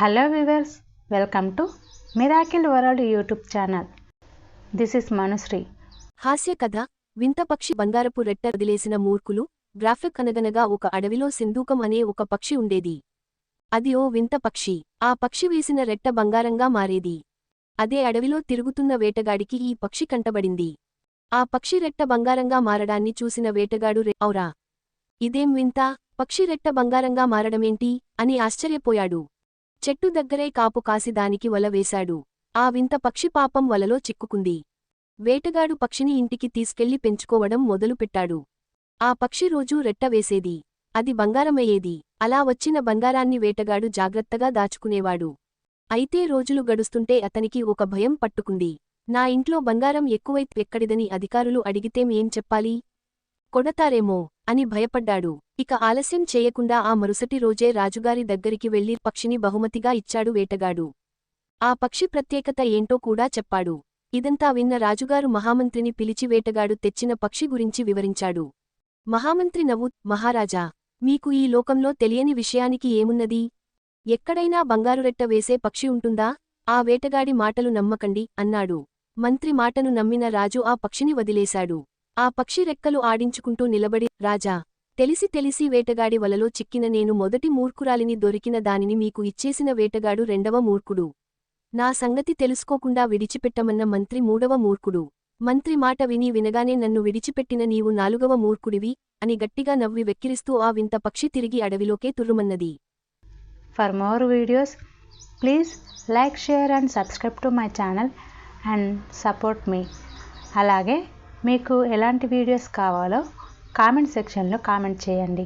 Hello viewers welcome to miracle world YouTube channel this is Manushri హాస్య కథ వింత పక్షి బంగారపు రెట్ట వదిలేసిన మూర్ఖులు గ్రాఫిక్ అనగనగా ఒక అడవిలో సింధూకం అనే ఒక పక్షి ఉండేది. అది ఓ వింత పక్షి. ఆ పక్షి వేసిన రెట్ట బంగారంగా మారేది. అదే అడవిలో తిరుగుతున్న వేటగాడికి ఈ పక్షి కంటబడింది. ఆ పక్షి రెట్ట బంగారంగా మారడాన్ని చూసిన వేటగాడు రె ఔరా! ఇదేం వింత? పక్షి రెట్ట బంగారంగా మారడమేంటి? అని ఆశ్చర్యపోయాడు. చెట్టు దగ్గరే కాపు కాసి దానికి వల వేశాడు. ఆ వింత పక్షి పాపం వలలో చిక్కుకుంది. వేటగాడు పక్షిని ఇంటికి తీసుకెళ్ళి పెంచుకోవడం మొదలుపెట్టాడు ఆ పక్షి రోజూ రెట్ట వేసేది. అది బంగారమయ్యేది. అలా వచ్చిన బంగారాన్ని వేటగాడు జాగ్రత్తగా దాచుకునేవాడు. అయితే రోజులు గడుస్తుంటే అతనికి ఒక భయం పట్టుకుంది. నా ఇంట్లో బంగారం ఎక్కువై ఎక్కడిదని అధికారులు అడిగితేం ఏం చెప్పాలి? కొడతారేమో. అని భయపడ్డాడు. ఇక ఆలస్యం చేయకుండా ఆ మరుసటి రోజే రాజుగారి దగ్గరికి వెళ్ళి పక్షిని బహుమతిగా ఇచ్చాడు వేటగాడు. ఆ పక్షి ప్రత్యేకత ఏంటో కూడా చెప్పాడు. ఇదంతా విన్న రాజుగారు మహామంత్రిని పిలిచి వేటగాడు తెచ్చిన పక్షి గురించి వివరించాడు. మహామంత్రి నవ్వు మహారాజా మీకు ఈ లోకంలో తెలియని విషయానికి ఏమున్నది? ఎక్కడైనా బంగారురెట్ట వేసే పక్షి ఉంటుందా? ఆ వేటగాడి మాటలు నమ్మకండి అన్నాడు. మంత్రి మాటను నమ్మిన రాజు ఆ పక్షిని వదిలేశాడు. ఆ పక్షి రెక్కలు ఆడించుకుంటూ నిలబడి రాజా తెలిసి తెలిసి వేటగాడి వలలో చిక్కిన నేను మొదటి మూర్ఖురాలిని దొరికిన దానిని మీకు ఇచ్చేసిన వేటగాడు రెండవ మూర్ఖుడు. నా సంగతి తెలుసుకోకుండా విడిచిపెట్టమన్న మంత్రి మూడవ మూర్ఖుడు. మంత్రి మాట విని వినగానే నన్ను విడిచిపెట్టిన నీవు నాలుగవ మూర్ఖుడివి అని గట్టిగా నవ్వి వెక్కిరిస్తూ ఆ వింత పక్షి తిరిగి అడవిలోకే తుర్రుమన్నది. For more videos please like share and subscribe to my channel and support మీ అలాగే మీకు ఎలాంటి వీడియోస్ కావాలో కామెంట్ సెక్షన్లో కామెంట్ చేయండి.